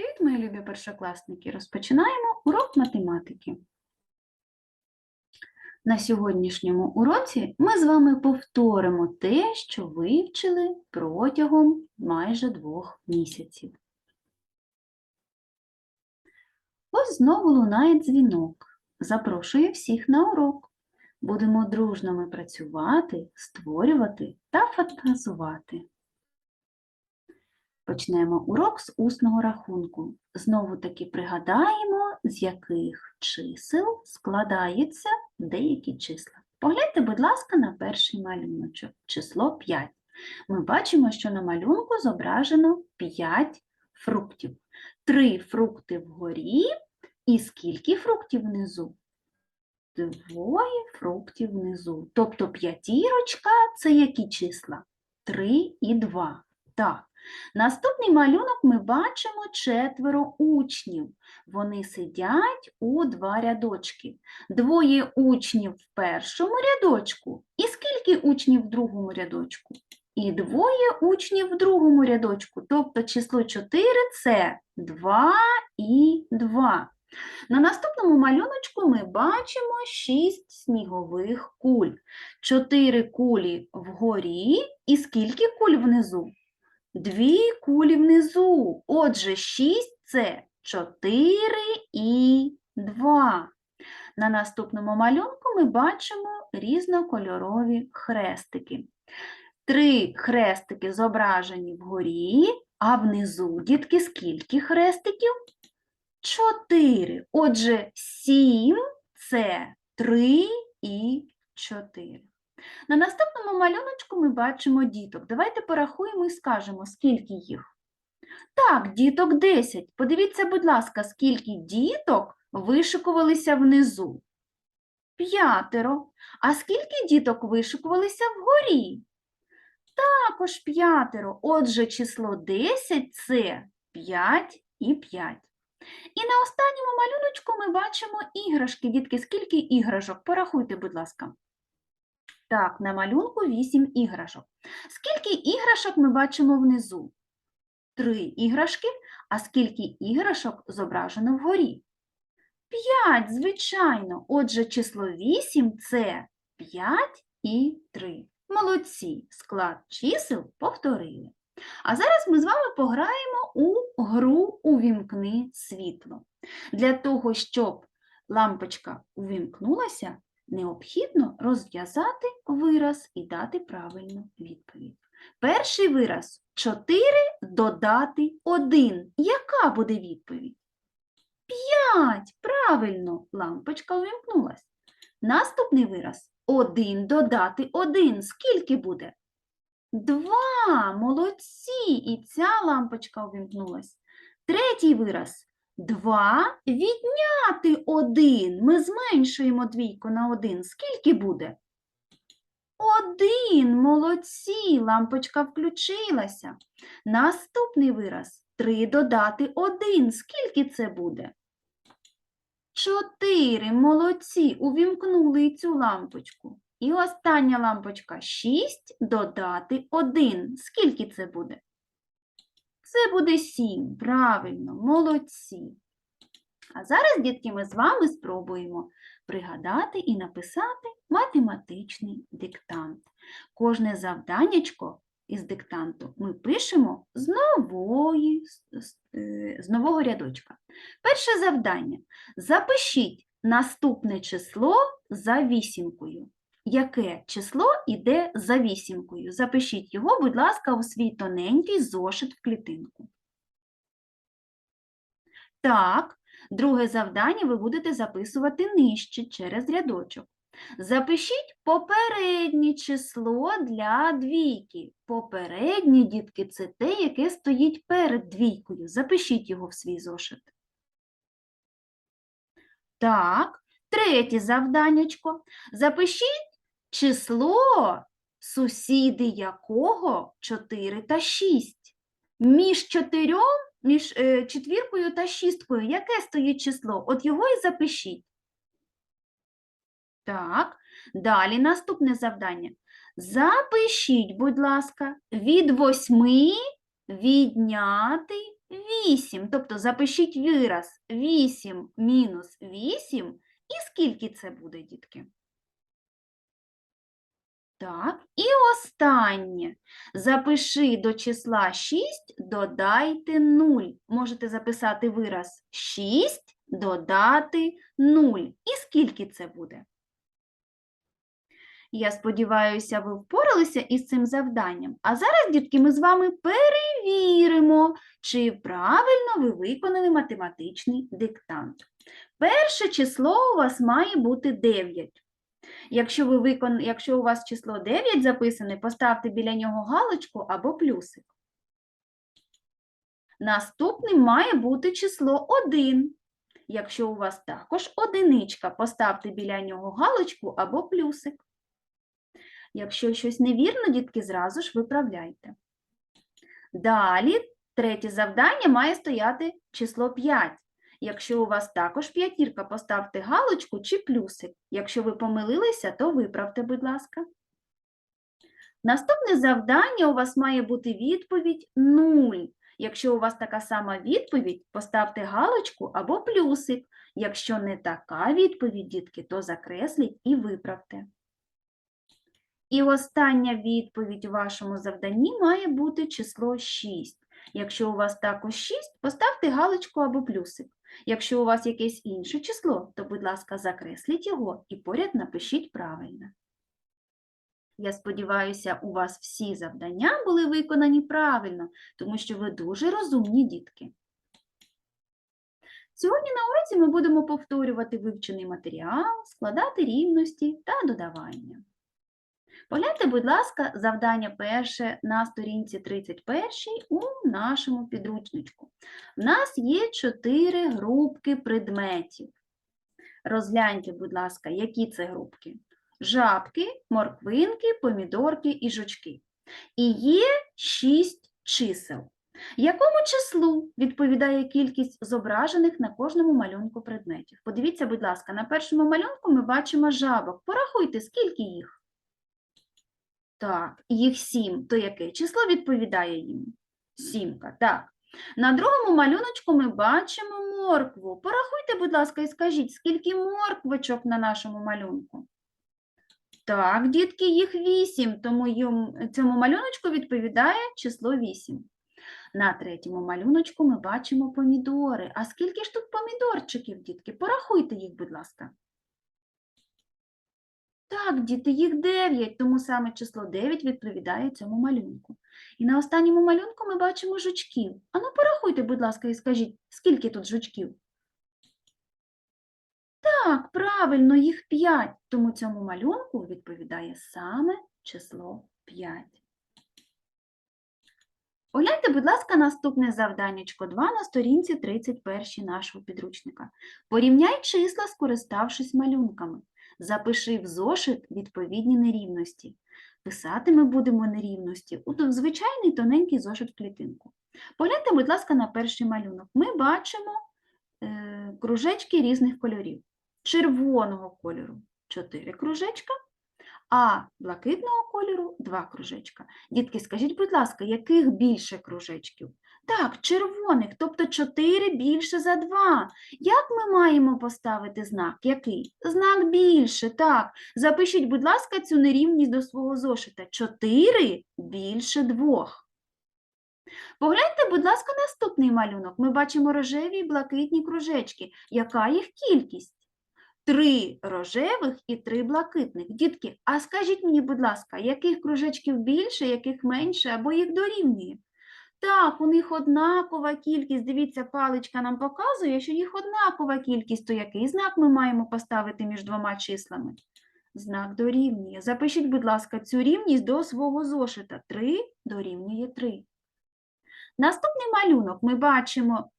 Привіт, мої любі першокласники! Розпочинаємо урок математики. На сьогоднішньому уроці ми з вами повторимо те, що вивчили протягом майже двох місяців. Ось знову лунає дзвінок. Запрошую всіх на урок. Будемо дружно ми працювати, створювати та фантазувати. Почнемо урок з усного рахунку. Знову таки пригадаємо, з яких чисел складаються деякі числа. Погляньте, будь ласка, на перший малюночок, число 5. Ми бачимо, що на малюнку зображено 5 фруктів. Три фрукти вгорі і скільки фруктів внизу? Двоє фруктів внизу. Тобто п'ятірочка – це які числа? 3 і 2. Так. Наступний малюнок ми бачимо четверо учнів. Вони сидять у два рядочки. Двоє учнів в першому рядочку. І скільки учнів в другому рядочку? І двоє учнів в другому рядочку. Тобто число 4 – це 2 і 2. На наступному малюночку ми бачимо 6 снігових куль. 4 кулі вгорі і скільки куль внизу? Дві кулі внизу. Отже, 6 це 4 і 2. На наступному малюнку ми бачимо різнокольорові хрестики. Три хрестики зображені вгорі, а внизу, дітки, скільки хрестиків? Чотири. Отже, 7 це 3 і 4. На наступному малюночку ми бачимо діток. Давайте порахуємо і скажемо, скільки їх. Так, діток 10. Подивіться, будь ласка, скільки діток вишикувалися внизу. П'ятеро. А скільки діток вишикувалися вгорі? Також п'ятеро. Отже, число 10 – це 5 і 5. І на останньому малюночку ми бачимо іграшки. Дітки, скільки іграшок? Порахуйте, будь ласка. Так, на малюнку 8 іграшок. Скільки іграшок ми бачимо внизу? Три іграшки. А скільки іграшок зображено вгорі? П'ять, звичайно. Отже, число 8 – це 5 і 3. Молодці, склад чисел повторили. А зараз ми з вами пограємо у гру «Увімкни світло». Для того, щоб лампочка увімкнулася, необхідно розв'язати вираз і дати правильну відповідь. Перший вираз 4 додати 1. Яка буде відповідь? 5. Правильно, лампочка увімкнулась. Наступний вираз 1 додати 1. Скільки буде? 2. Молодці. І ця лампочка увімкнулась. Третій вираз 2 відняти 1. Ми зменшуємо двійку на 1. Скільки буде? 1. Молодці. Лампочка включилася. Наступний вираз 3 додати 1. Скільки це буде? 4. Молодці. Увімкнули цю лампочку. І остання лампочка 6 додати 1. Скільки це буде? Це буде 7. Правильно, молодці. А зараз, дітки, ми з вами спробуємо пригадати і написати математичний диктант. Кожне завданнячко із диктанту ми пишемо з, нової, з, е, нового рядочка. Перше завдання. Запишіть наступне число за вісімкою. Яке число йде за вісімкою? Запишіть його, будь ласка, у свій тоненький зошит в клітинку. Так, друге завдання ви будете записувати нижче через рядочок. Запишіть попереднє число для двійки. Попереднє, дітки, це те, яке стоїть перед двійкою. Запишіть його в свій зошит. Так, третє завданнячко. Запишіть число, сусіди якого 4 та 6. Між чотирьом, між е, четвіркою та шісткою, яке стоїть число? От його і запишіть. Так, далі наступне завдання. Запишіть, будь ласка, від восьми відняти 8. Тобто запишіть вираз 8 мінус 8. І скільки це буде, дітки? Так, і останнє. Запиши до числа 6, додайте 0. Можете записати вираз 6, додати 0. І скільки це буде? Я сподіваюся, ви впоралися із цим завданням. А зараз, дітки, ми з вами перевіримо, чи правильно ви виконали математичний диктант. Перше число у вас має бути 9. Якщо, ви викон... Якщо у вас число 9 записане, поставте біля нього галочку або плюсик. Наступним має бути число 1. Якщо у вас також одиничка, поставте біля нього галочку або плюсик. Якщо щось невірно, дітки, зразу ж виправляйте. Далі, третє завдання має стояти число 5. Якщо у вас також п'ятірка, поставте галочку чи плюсик. Якщо ви помилилися, то виправте, будь ласка. Наступне завдання у вас має бути відповідь 0. Якщо у вас така сама відповідь, поставте галочку або плюсик. Якщо не така відповідь, дітки, то закресліть і виправте. І остання відповідь у вашому завданні має бути число 6. Якщо у вас також 6, поставте галочку або плюсик. Якщо у вас якесь інше число, то, будь ласка, закресліть його і поряд напишіть правильно. Я сподіваюся, у вас всі завдання були виконані правильно, тому що ви дуже розумні дітки. Сьогодні на уроці ми будемо повторювати вивчений матеріал, складати рівності та додавання. Погляньте, будь ласка, завдання перше на сторінці 31 у нашому підручничку. У нас є чотири групки предметів. Розгляньте, будь ласка, які це групки. Жабки, морквинки, помідорки і жучки. І є шість чисел. Якому числу відповідає кількість зображених на кожному малюнку предметів? Подивіться, будь ласка, на першому малюнку ми бачимо жабок. Порахуйте, скільки їх. Так, їх сім. То яке число відповідає їм? Сімка, так. На другому малюночку ми бачимо моркву. Порахуйте, будь ласка, і скажіть, скільки морквочок на нашому малюнку? Так, дітки, їх вісім, тому цьому малюночку відповідає число вісім. На третьому малюночку ми бачимо помідори. А скільки ж тут помідорчиків, дітки? Порахуйте їх, будь ласка. Так, діти, їх 9, тому саме число 9 відповідає цьому малюнку. І на останньому малюнку ми бачимо жучків. Ану, порахуйте, будь ласка, і скажіть, скільки тут жучків? Так, правильно, їх 5, тому цьому малюнку відповідає саме число 5. Огляньте, будь ласка, наступне завданнячко 2 на сторінці 31 нашого підручника. Порівняй числа, скориставшись малюнками. Запиши в зошит відповідні нерівності. Писати ми будемо нерівності у звичайний тоненький зошит в клітинку. Погляньте, будь ласка, на перший малюнок. Ми бачимо е, кружечки різних кольорів. Червоного кольору 4 кружечка, а блакитного кольору 2 кружечка. Дітки, скажіть, будь ласка, яких більше кружечків? Так, червоних, тобто 4 більше за 2. Як ми маємо поставити знак? Який? Знак більше, так. Запишіть, будь ласка, цю нерівність до свого зошита. 4 більше 2. Погляньте, будь ласка, наступний малюнок. Ми бачимо рожеві і блакитні кружечки. Яка їх кількість? Три рожевих і три блакитних. Дітки, а скажіть мені, будь ласка, яких кружечків більше, яких менше, або їх дорівнює? Так, у них однакова кількість. Дивіться, паличка нам показує, що їх однакова кількість. То який знак ми маємо поставити між двома числами? Знак дорівнює. Запишіть, будь ласка, цю рівність до свого зошита. 3 дорівнює 3. Наступний малюнок ми бачимо,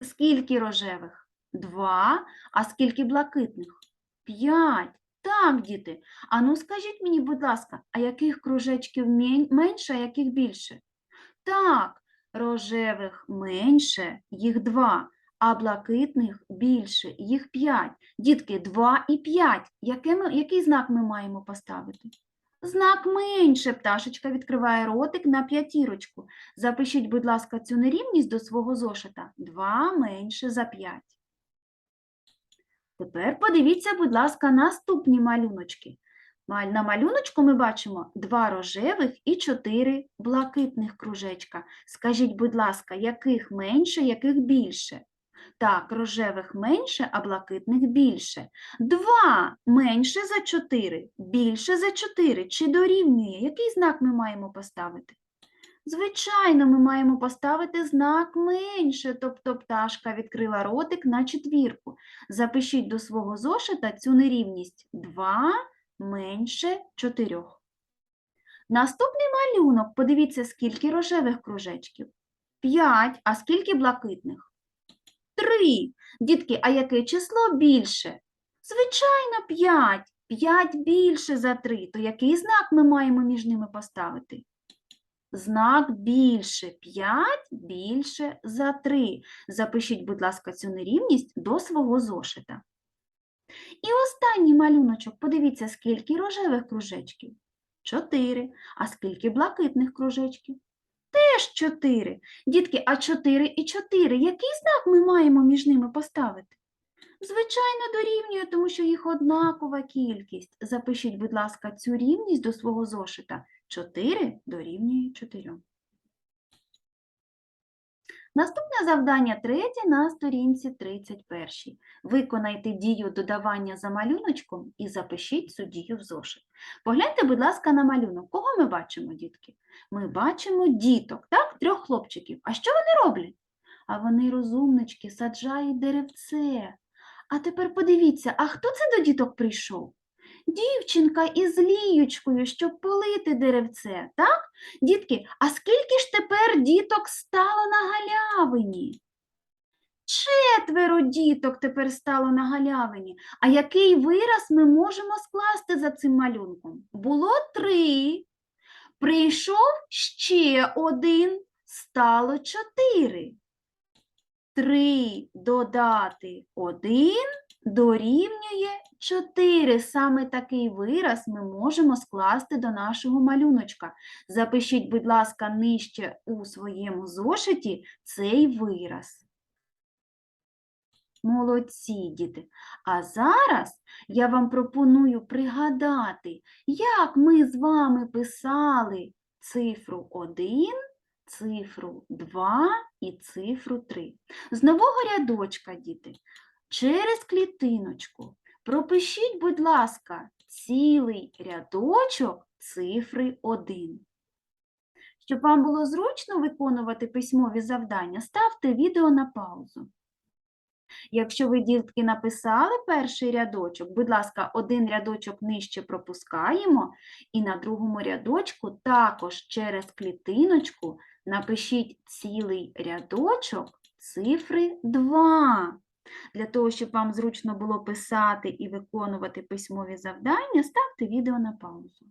скільки рожевих? 2. А скільки блакитних? 5. Так, діти. А ну скажіть мені, будь ласка, а яких кружечків менше, а яких більше? Так, рожевих менше, їх 2, а блакитних більше, їх 5. Дітки, 2 і 5. Яке ми, який знак ми маємо поставити? Знак менше пташечка відкриває ротик на п'ятірочку. Запишіть, будь ласка, цю нерівність до свого зошита. 2 менше за 5. Тепер подивіться, будь ласка, наступні малюночки. На малюночку ми бачимо два рожевих і чотири блакитних кружечка. Скажіть, будь ласка, яких менше, яких більше? Так, рожевих менше, а блакитних більше. Два менше за чотири, більше за чотири. Чи дорівнює? Який знак ми маємо поставити? Звичайно, ми маємо поставити знак менше, тобто пташка відкрила ротик на четвірку. Запишіть до свого зошита цю нерівність 2 менше 4. Наступний малюнок. Подивіться, скільки рожевих кружечків. 5. А скільки блакитних? 3. Дітки, а яке число більше? Звичайно, 5. 5 більше за 3. То який знак ми маємо між ними поставити? Знак більше. 5 більше за 3. Запишіть, будь ласка, цю нерівність до свого зошита. І останній малюночок. Подивіться, скільки рожевих кружечків. 4. А скільки блакитних кружечків? Теж 4. Дітки, а 4 і 4. Який знак ми маємо між ними поставити? Звичайно, дорівнює, тому що їх однакова кількість. Запишіть, будь ласка, цю рівність до свого зошита. 4 дорівнює 4. Наступне завдання третє на сторінці 31. Виконайте дію додавання за малюночком і запишіть цю дію в зошит. Погляньте, будь ласка, на малюнок. Кого ми бачимо, дітки? Ми бачимо діток, так? Трьох хлопчиків. А що вони роблять? А вони розумнички, саджають деревце. А тепер подивіться, а хто це до діток прийшов? Дівчинка із ліючкою, щоб полити деревце, так? Дітки, а скільки ж тепер діток стало на галявині? Четверо діток тепер стало на галявині. А який вираз ми можемо скласти за цим малюнком? Було три. Прийшов ще один, стало чотири. Три додати один дорівнює 4. Саме такий вираз ми можемо скласти до нашого малюночка. Запишіть, будь ласка, нижче у своєму зошиті цей вираз. Молодці, діти. А зараз я вам пропоную пригадати, як ми з вами писали цифру 1, цифру 2 і цифру 3. З нового рядочка, діти, через клітиночку пропишіть, будь ласка, цілий рядочок цифри 1. Щоб вам було зручно виконувати письмові завдання, ставте відео на паузу. Якщо ви, дітки, написали перший рядочок, будь ласка, один рядочок нижче пропускаємо, і на другому рядочку також через клітиночку напишіть цілий рядочок цифри 2. Для того, щоб вам зручно було писати і виконувати письмові завдання, ставте відео на паузу.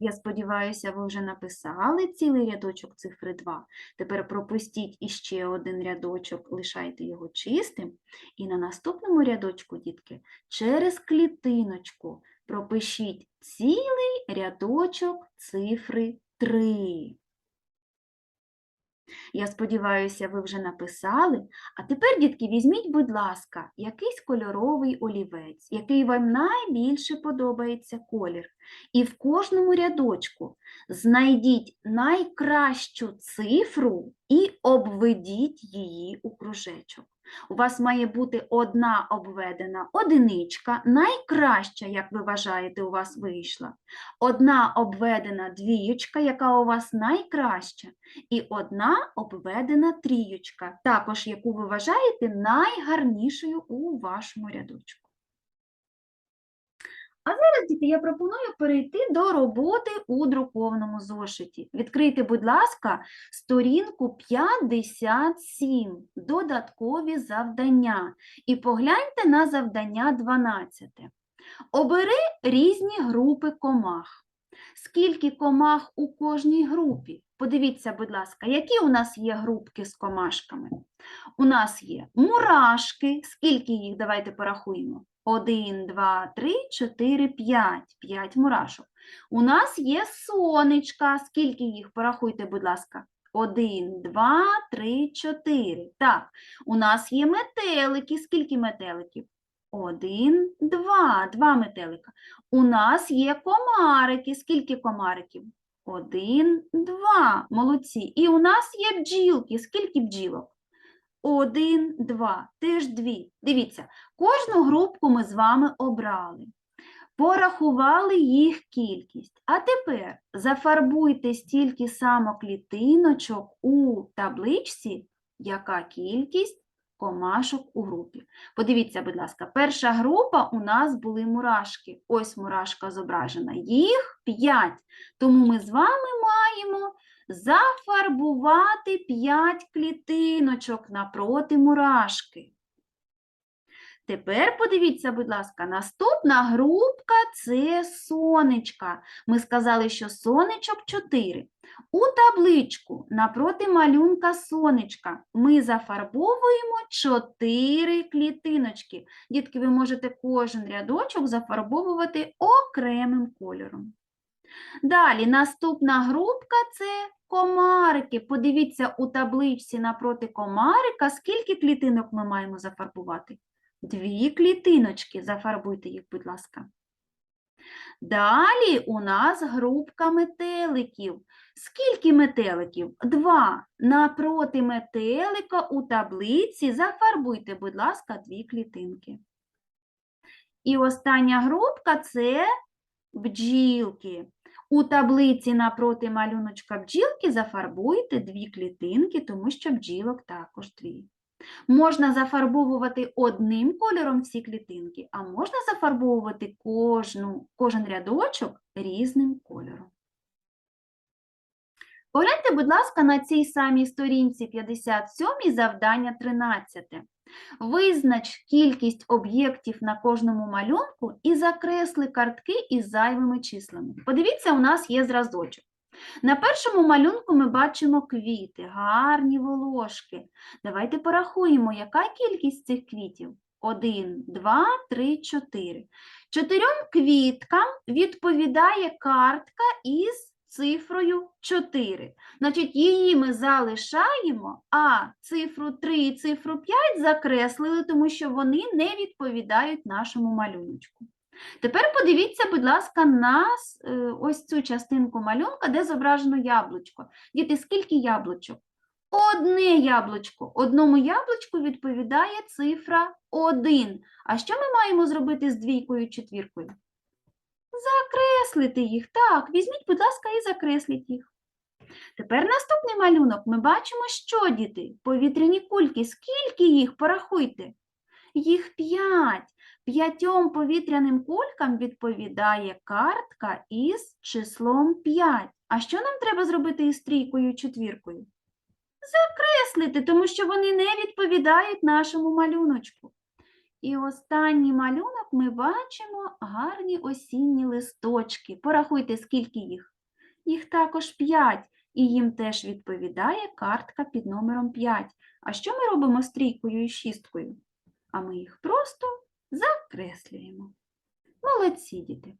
Я сподіваюся, ви вже написали цілий рядочок цифри 2. Тепер пропустіть іще один рядочок, лишайте його чистим. І на наступному рядочку, дітки, через клітиночку пропишіть цілий рядочок цифри 3. Я сподіваюся, ви вже написали. А тепер, дітки, візьміть, будь ласка, якийсь кольоровий олівець, який вам найбільше подобається колір. І в кожному рядочку знайдіть найкращу цифру і обведіть її у кружечок. У вас має бути одна обведена одиничка, найкраща, як ви вважаєте, у вас вийшла. Одна обведена двієчка, яка у вас найкраща, і одна обведена трієчка, також яку ви вважаєте найгарнішою у вашому рядочку. А зараз, діти, я пропоную перейти до роботи у друкованому зошиті. Відкрийте, будь ласка, сторінку 57, додаткові завдання, і погляньте на завдання 12. Обери різні групи комах. Скільки комах у кожній групі? Подивіться, будь ласка, які у нас є групки з комашками? У нас є мурашки. Скільки їх? Давайте порахуємо. 1, 2, 3, 4, 5. 5 мурашок. У нас є сонечка. Скільки їх? Порахуйте, будь ласка. Один, два, три, чотири. Так, у нас є метелики. Скільки метеликів? Один, два, два метелика. У нас є комарики. Скільки комариків? Один, два. Молодці. І у нас є бджілки. Скільки бджілок? Один, два. Теж дві. Дивіться, кожну групку ми з вами обрали. Порахували їх кількість. А тепер зафарбуйте стільки само клітиночок у табличці, яка кількість комашок у групі. Подивіться, будь ласка, перша група у нас були мурашки. Ось мурашка зображена. Їх 5. Тому ми з вами маємо зафарбувати 5 клітиночок напроти мурашки. Тепер подивіться, будь ласка, наступна групка це сонечка. Ми сказали, що сонечок 4. У табличку напроти малюнка сонечка ми зафарбовуємо 4 клітиночки. Дітки, ви можете кожен рядочок зафарбовувати окремим кольором. Далі наступна групка це комарики. Подивіться у табличці напроти комарика, скільки клітинок ми маємо зафарбувати. Дві клітиночки, зафарбуйте їх, будь ласка. Далі у нас групка метеликів. Скільки метеликів? Два. Напроти метелика у таблиці зафарбуйте, будь ласка, дві клітинки. І остання групка це бджілки. У таблиці напроти малюночка бджілки зафарбуйте дві клітинки, тому що бджілок також дві. Можна зафарбовувати одним кольором всі клітинки, а можна зафарбовувати кожну, кожен рядочок різним кольором. Погляньте, будь ласка, на цій самій сторінці 57 завдання 13. Визнач кількість об'єктів на кожному малюнку і закресли картки із зайвими числами. Подивіться, у нас є зразочок. На першому малюнку ми бачимо квіти, гарні волошки. Давайте порахуємо, яка кількість цих квітів? Один, два, три, чотири. Чотирьом квіткам відповідає картка із цифрою 4. Значить, її ми залишаємо, а цифру 3 і цифру 5 закреслили, тому що вони не відповідають нашому малюночку. Тепер подивіться, будь ласка, на е, ось цю частинку малюнка, де зображено яблучко. Діти, скільки яблучок? Одне яблучко. Одному яблучку відповідає цифра 1. А що ми маємо зробити з двійкою четвіркою? Закреслити їх. Так, візьміть, будь ласка, і закресліть їх. Тепер наступний малюнок. Ми бачимо, що діти? Повітряні кульки. Скільки їх? Порахуйте. Їх п'ять. П'ятьом повітряним кулькам відповідає картка із числом 5. А що нам треба зробити із трійкою четвіркою? Закреслити, тому що вони не відповідають нашому малюночку. І останній малюнок ми бачимо гарні осінні листочки. Порахуйте, скільки їх. Їх також 5, і їм теж відповідає картка під номером 5. А що ми робимо з трійкою і шісткою? А ми їх просто закреслюємо. Молодці, діти.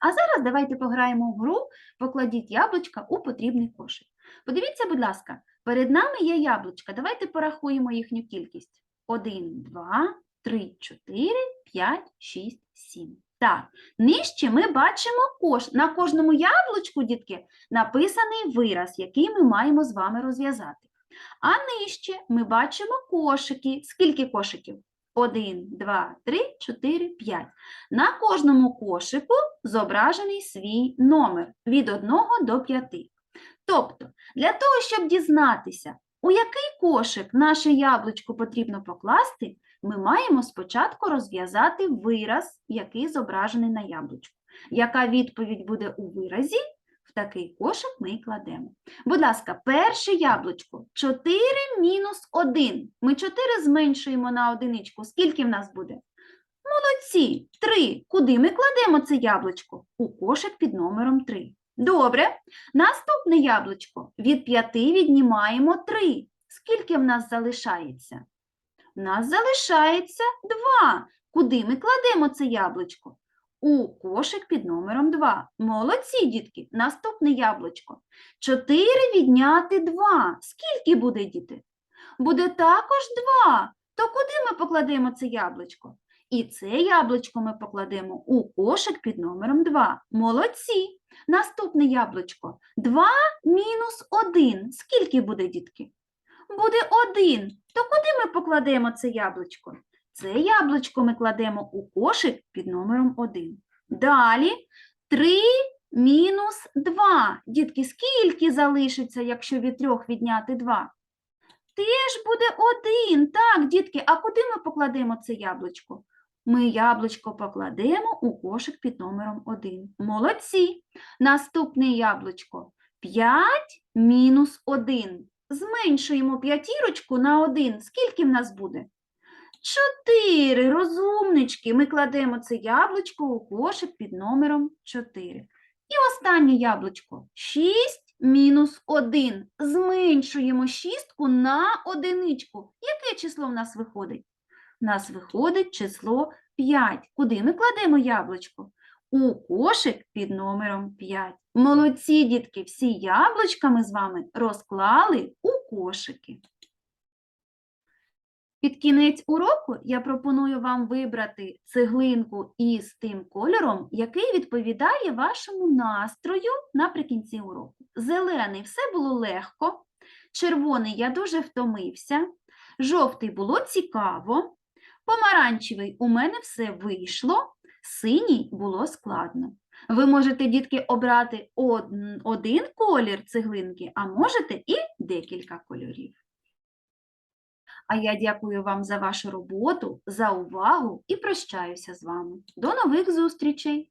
А зараз давайте пограємо в гру «Покладіть яблучка у потрібний кошик». Подивіться, будь ласка, перед нами є яблучка. Давайте порахуємо їхню кількість. 1, 2, 3, 4, 5, 6, 7. Так, нижче ми бачимо кош. На кожному яблучку, дітки, написаний вираз, який ми маємо з вами розв'язати. А нижче ми бачимо кошики. Скільки кошиків? 1, 2, 3, 4, 5. На кожному кошику зображений свій номер від 1 до 5. Тобто, для того, щоб дізнатися, у який кошик наше яблучко потрібно покласти, ми маємо спочатку розв'язати вираз, який зображений на яблучку. Яка відповідь буде у виразі, в такий кошик ми і кладемо. Будь ласка, перше яблучко 4 мінус 1. Ми 4 зменшуємо на одиничку. Скільки в нас буде? Молодці, 3. Куди ми кладемо це яблучко? У кошик під номером 3. Добре. Наступне яблучко. Від 5 віднімаємо 3. Скільки в нас залишається? У нас залишається 2. Куди ми кладемо це яблучко? у кошик під номером 2. Молодці, дітки. Наступне яблучко. 4 відняти 2. Скільки буде, діти? Буде також 2. То куди ми покладемо це яблучко? І це яблучко ми покладемо у кошик під номером 2. Молодці. Наступне яблучко. 2 мінус 1. Скільки буде, дітки? Буде 1. То куди ми покладемо це яблучко? Це яблучко ми кладемо у кошик під номером 1. Далі 3 мінус 2. Дітки, скільки залишиться, якщо від 3 відняти 2? Теж буде 1. Так, дітки, а куди ми покладемо це яблучко? Ми яблучко покладемо у кошик під номером 1. Молодці. Наступне яблучко. 5 мінус 1. Зменшуємо п'ятірочку на 1. Скільки в нас буде? 4. Розумнички. Ми кладемо це яблучко у кошик під номером 4. І останнє яблучко. 6 мінус 1. Зменшуємо шістку на одиничку. Яке число в нас виходить? У нас виходить число 5. Куди ми кладемо яблучко? У кошик під номером 5. Молодці, дітки, всі яблучка ми з вами розклали у кошики. Під кінець уроку я пропоную вам вибрати цеглинку із тим кольором, який відповідає вашому настрою наприкінці уроку. Зелений все було легко, червоний я дуже втомився, жовтий було цікаво, помаранчевий у мене все вийшло, синій було складно. Ви можете, дітки, обрати один колір цеглинки, а можете і декілька кольорів. А я дякую вам за вашу роботу, за увагу і прощаюся з вами. До нових зустрічей!